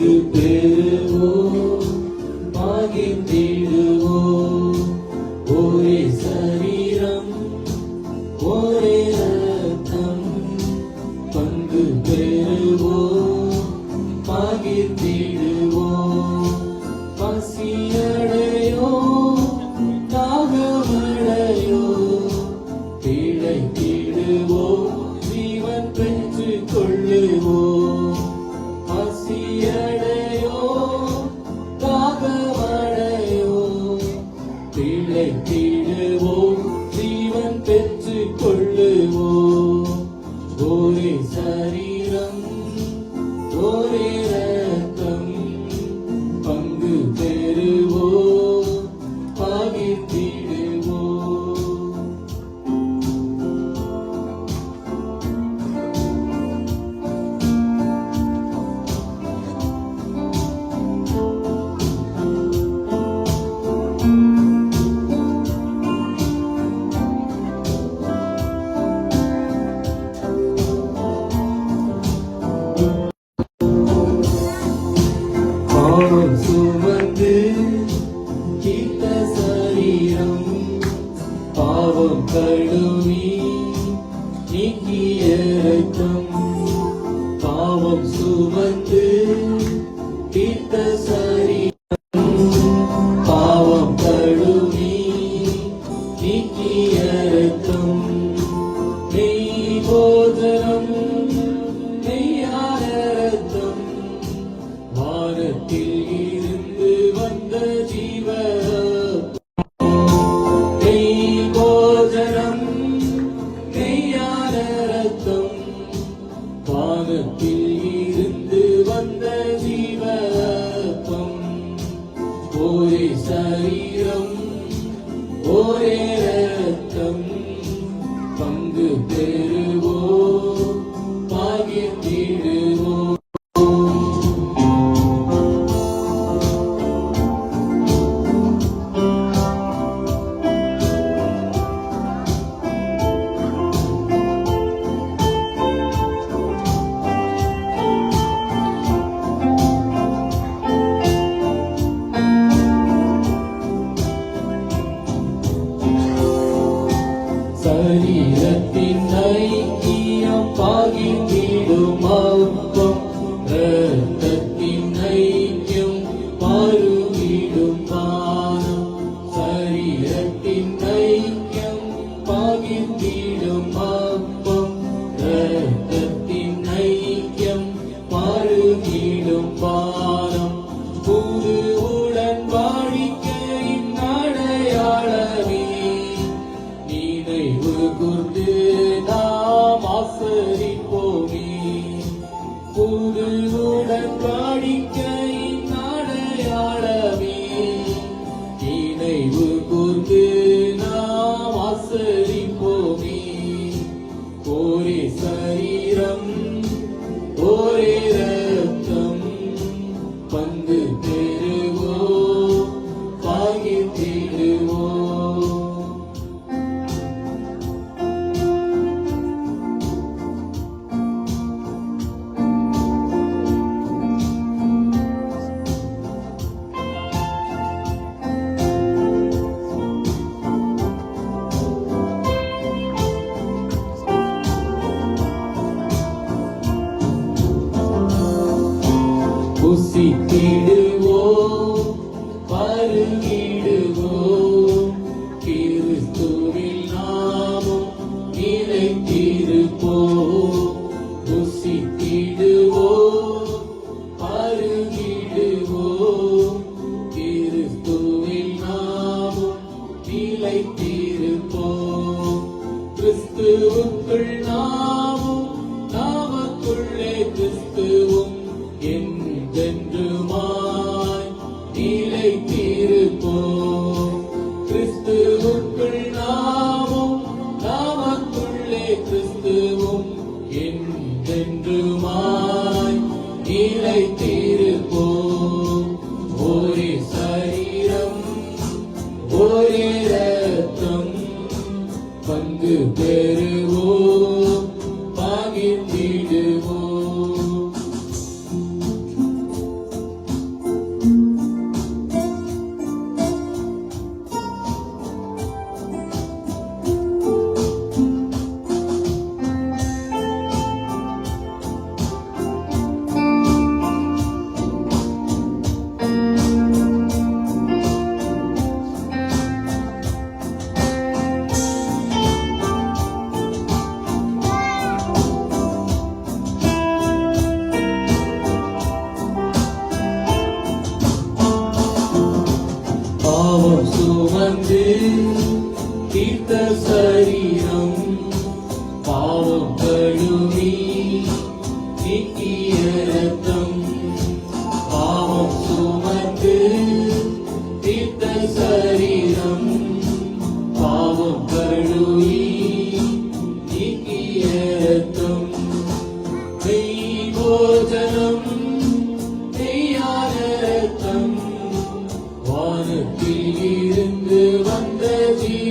மகிழ்வு பெறுவோம் மகிழ்ந்தீடு. ஒரே ரத்தம் பங்கு பேர் சரீரத்தின் ஐக்கியம் பாகிடுமா ருசி திடுவோ பருகி கிறிஸ்துவும் என்றென்றுமாய் நிலை தீருப்போ ஒரே சரீரம் ஒரே ரத்தம் பங்கு பெறுவோம். கிருத்த சரீரம் பாவம் வானத்தில் வந்த ஜீ